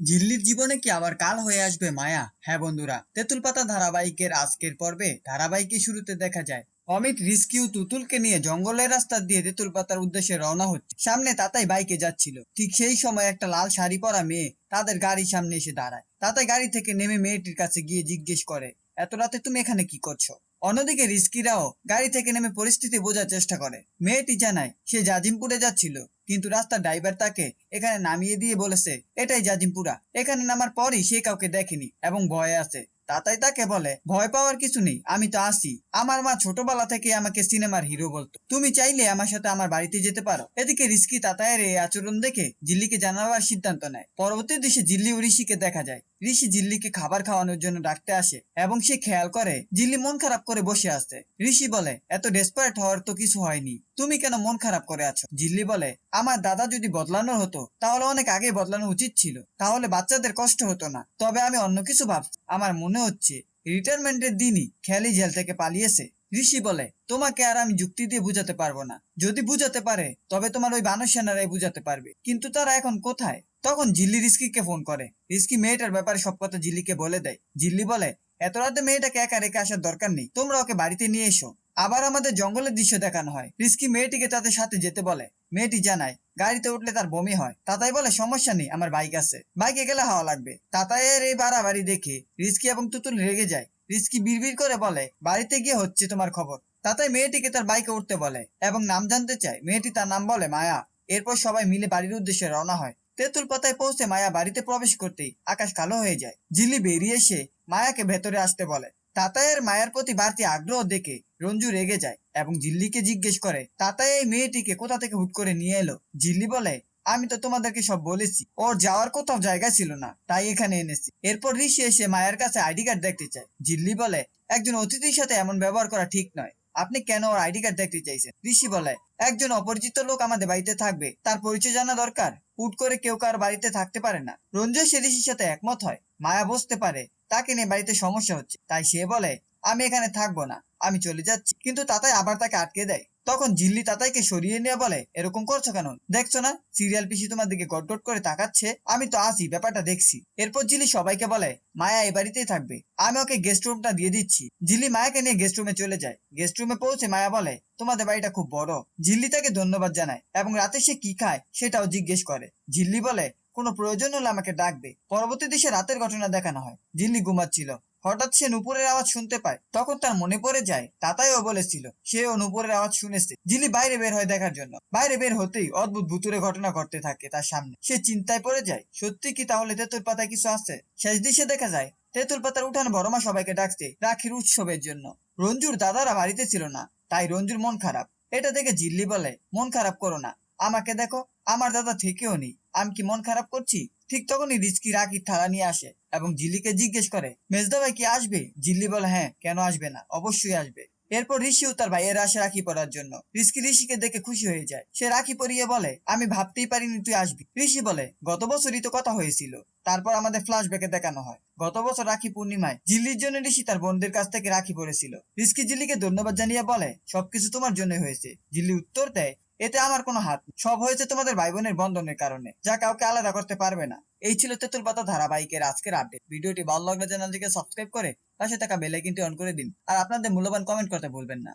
ঝিল্লির জীবনে কি আবার কাল হয়ে আসবে মায়া? হ্যাঁ বন্ধুরা তেঁতুল পাতা ধারাবাহিকের আজকের পর্বে ধারাবাহিকে শুরুতে দেখা যায়। অমিত রিস্কিউ তুতুলকে নিয়ে জঙ্গলের রাস্তা দিয়ে তেঁতুল পাতার উদ্দেশ্যে রওনা হচ্ছে। সামনে তাতাই বাইকে যাচ্ছিল। ঠিক সেই সময় একটা লাল শাড়ি পরা মেয়ে তাদের গাড়ির সামনে এসে দাঁড়ায়। তাতাই গাড়ি থেকে নেমে মেয়েটির কাছে গিয়ে জিজ্ঞেস করে, এত রাতে তুমি এখানে কি করছ? অন্যদিকে রিস্কিরাও গাড়ি থেকে নেমে পরিস্থিতি বোঝার চেষ্টা করে। মেয়েটি জানায়, সে জাজিমপুরে যাচ্ছিল, কিন্তু রাস্তার ড্রাইভার তাকে এখানে নামিয়ে দিয়ে বলেছে, এটাই জাজিমপুরা। এখানে নামার পরই সে কাউকে দেখেনি এবং ভয়ে আছে। তাতাই তাকে বলে, ভয় পাওয়ার কিছু নেই, আমি তো আসি। আমার মা ছোটবেলা থেকে আমাকে সিনেমার হিরো বলতো। তুমি চাইলে আমার সাথে আমার বাড়িতে যেতে পারো। এদিকে রিস্কি তাতায়ের এই আচরণ দেখে জিল্লিকে জানাবার সিদ্ধান্ত নেয়। পরবর্তী দৃশ্যে জিল্লি ও ঋষিকে দেখা যায়। ঋষি জিল্লিকে খাবার খাওয়ানোর জন্য ডাকতে আসে এবং সে খেয়াল করে, জিল্লি মন খারাপ করে বসে আছে। ঋষি বলে, এত ডেসপারেট হওয়ার তো কিছু হয়নি। তুমি কেন মন খারাপ করে আছো? জিল্লি বলে, আমার দাদা যদি বদলানোর হতো, তাহলে অনেক আগে বদলানো উচিত ছিল। তাহলে বাচ্চাদের কষ্ট হতো না। তবে আমি অন্য কিছু ভাবছি। আমার মনে হচ্ছে রিটায়ারমেন্টের দিনই খেয়ালি জেল থেকে পালিয়েছে। ঋষি বলে, তোমাকে আর আমি যুক্তি দিয়ে বুঝাতে পারব না। যদি বুঝাতে পারে, তবে তোমার ওই বানর সেনারাই বুঝাতে পারবে। কিন্তু তারা এখন কোথায়? তখন জিল্লি রিস্কিকে ফোন করে। রিস্কি মেয়েটার ব্যাপারে সব কথা জিল্লিকে বলে দেয়। জিল্লি বলে, এত রাতে মেয়েটাকে একা রেখে আসার দরকার নেই। তোমরা ওকে বাড়িতে নিয়ে এসো। আবার আমাদের জঙ্গলের দৃশ্য দেখানো হয়। রিস্কি মেয়েটিকে তাদের সাথে যেতে বলে। মেয়েটি জানায়, গাড়িতে উঠলে তার বমি হয়। তাতাই বলে, সমস্যা নেই, আমার বাইক আছে। বাইকে গেলে হাওয়া লাগবে। তাতাইয়ের এই বাড়াবাড়ি দেখে রিস্কি এবং তুতুল রেগে যায়। রিস্কি বিড়বিড় করে বলে, বাড়িতে গিয়ে হচ্ছে তোমার খবর। তাতাই মেয়েটিকে তার বাইকে উঠতে বলে এবং নাম জানতে চায়। মেয়েটি তার নাম বলে, মায়া। এরপর সবাই মিলে বাড়ির উদ্দেশ্যে রওনা হয়। তেঁতুল পাতায় পৌঁছে মায়া বাড়িতে প্রবেশ করতেই আকাশ কালো হয়ে যায়। জিলি বেরিয়ে এসে মায়াকে ভেতরে আসতে বলে। তাতায়ের মায়ের প্রতি বাড়তি আগ্রহ দেখে রঞ্জু রেগে যায় এবং জিল্লিকে জিজ্ঞেস করে, তাতাই, এই মেয়েটিকে কোথা থেকে হুট করে নিয়ে এলো? জিল্লি বলে, আমি তো তোমাদেরকে সব বলেছি। ওর যাওয়ার কোথাও জায়গা ছিল না, তাই এখানে এনেছি। এরপর ঋষি এসে মায়ের কাছে আইডি কার্ড দেখতে চায়। জিল্লি বলে, একজন অতিথির সাথে এমন ব্যবহার করা ঠিক নয়। আপনি কেন ওর আইডি কার্ড দেখতে চাইছেন? ঋষি বলে, একজন অপরিচিত লোক আমাদের বাড়িতে থাকবে, তার পরিচয় জানা দরকার। হুট করে কেউ কার বাড়িতে থাকতে পারে না। রঞ্জয় সে ঋষির সাথে একমত হয়, মায়া বসতে পারে, তাকে নিয়ে বাড়িতে সমস্যা হচ্ছে। তাই সে বলে, আমি এখানে থাকব না, আমি চলে যাচ্ছি। কিন্তু তাতে আবার তাকে আটকে দেয়। তখন জিল্লি তাতাইকে সরিয়ে নিয়ে বলে, এরকম করছ কেন? দেখছ না, সিরিয়াল পিসি তোমার দিকে গটগট করে তাকাচ্ছে, আমি তো আসি ব্যাপারটা দেখছি। এরপর জিল্লি সবাইকে বলে, মায়া এই বাড়িতেই থাকবে। আমি ওকে গেস্ট রুমটা দিয়ে দিচ্ছি। জিল্লি মায়াকে নিয়ে গেস্ট রুমে চলে যায়। গেস্ট রুমে পৌঁছে মায়া বলে, তোমাদের বাড়িটা খুব বড়। জিল্লি তাকে ধন্যবাদ জানায় এবং রাতে সে কি খায় সেটাও জিজ্ঞেস করে। জিল্লি বলে, কোনো প্রয়োজন হলে আমাকে ডাকবে। পরবর্তী দেশে রাতের ঘটনা দেখানো হয়। জিল্লি ঘুমাচ্ছিল। হঠাৎ সে নুপুরের আওয়াজ শুনতে পায়। তখন তার মনে পড়ে যায় তাতাইও বলেছিল সেও নুপুরের আওয়াজ শুনেছে জিলি বাইরে বের হয় দেখার জন্য। বাইরে বের হতেই অদ্ভুত ভুতুরে ঘটনা ঘটতে থাকে তার সামনে। সে চিন্তায় পড়ে যায়, সত্যি কি তাহলে তেঁতুল পাতায় কিছু আছে? শেষ দিশে দেখা যায়, তেঁতুল পাতার উঠানে বড়মা সবাইকে ডাকছে, রাখির উৎসবের জন্য। রঞ্জুর দাদারা বাড়িতে ছিল না, তাই রঞ্জুর মন খারাপ। এটা দেখে জিল্লি বলে, মন খারাপ করো না। আমাকে দেখো, আমার দাদা থেকেও নেই। আমি কি মন খারাপ করছি? ঠিক তখনই রিস্কি রাখির থালা নিয়ে আসে এবং জিল্লিকে জিজ্ঞেস করে, মেজদা ভাই কি আসবে? জিল্লি বলে হ্যাঁ কেন আসবে না? অবশ্যই আসবে। এরপর ঋষিও তার ভাইয়ের আসে রাখি পরার জন্য। ঋষি ঋষিকে দেখে খুশি হয়ে যায়। সে রাখি পরিয়ে বলে, আমি ভাবতেই পারিনি তুই আসবি। ঋষি বলে, গত বছরই তো কথা হয়েছিল। তারপর আমাদের ফ্ল্যাশব্যাকে দেখানো হয়। গত বছর রাখি পূর্ণিমায় জিল্লির জন্য ঋষি তার বোনদের কাছ থেকে রাখি পড়েছিল ঋষকি জিল্লিকে ধন্যবাদ জানিয়ে বলে, সবকিছু তোমার জন্য হয়েছে। জিল্লি উত্তর দেয় এতে আমার কোনো হাত সব হয়েছে তোমাদের ভাই বোনের বন্ধনের কারণে, যা কাউকে আলাদা করতে পারবে না। এই ছিল তেতুল পাতা ধারাবাহিকের আজকের আপডেট ভিডিওটি ভালো লাগলে চ্যানেলটিকে সাবস্ক্রাইব করে পাশে থাকা বেল আইকনটি অন করে দিন। আর আপনাদের মূল্যবান কমেন্ট করতে ভুলবেন না।